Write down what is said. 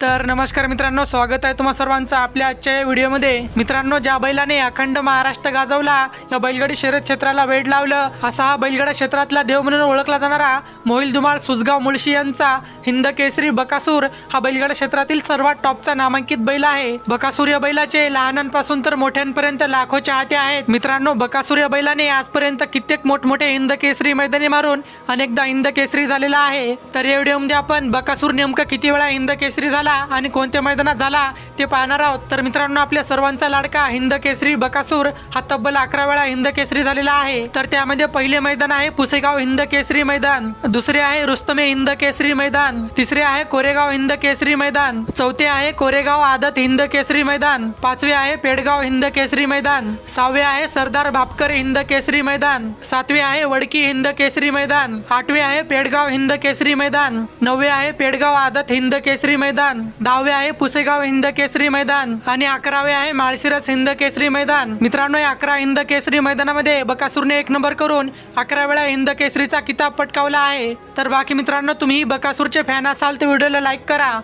तर नमस्कार मित्रांनो स्वागत आहे तुम्हा सर्वांचं आपल्या आजच्या या व्हिडिओमध्ये. मित्रांनो ज्या बैलाने अखंड महाराष्ट्र गाजवला या बैलगाडी शर्यत क्षेत्राला वेड लावलं असा हा बैलगाडा क्षेत्रातला देव म्हणून ओळखला जाणारा मोहिल धुमाळ सुजगाव मुळशी यांचा हिंद केसरी बकासूर हा बैलगाडा क्षेत्रातील सर्वात टॉपचा नामांकित बैल आहे. बकासूर या बैलाचे लहानांपासून तर मोठ्यांपर्यंत लाखो चाहते आहेत. मित्रांनो बकासूर या बैलाने आजपर्यंत कित्येक मोठमोठे हिंद केसरी मैदानी मारून अनेकदा हिंद केसरी झालेला आहे. तर या व्हिडिओमध्ये आपण बकासूर नेमकं किती वेळा हिंद केसरी झाला आणि कोणत्या मैदानात झाला ते पाहणार आहोत तर मित्रांनो आपल्या सर्वांचा लाडका हिंद केसरी बकासूर हा तब्बल अकरा वेळा हिंद केसरी झालेला आहे तर त्यामध्ये पहिले मैदान आहे पुसेगाव हिंद केसरी मैदान दुसरे आहे रुस्तमे हिंद केसरी मैदान तिसरे आहे कोरेगाव हिंद केसरी मैदान चौथे आहे कोरेगाव आदत हिंद केसरी मैदान पाचवे आहे पेडगाव हिंद केसरी मैदान सहावे आहे सरदार भापकर हिंद केसरी मैदान सातवे आहे वडकी हिंद केसरी मैदान आठवे आहे पेडगाव हिंद केसरी मैदान नववे आहे पेडगाव आदत हिंद केसरी मैदान दहावे आहे पुसेगाव हिंद केसरी मैदान आणि अकरावे आहे माळशिरस हिंद केसरी मैदान. मित्रांनो या अकरा हिंद केसरी मैदानामध्ये बकासूरने एक नंबर करून अकरा वेळा हिंद केसरीचा किताब पटकावला आहे. तर बाकी मित्रांनो तुम्ही बकासूरचे फॅन असाल तर व्हिडिओला लाईक करा.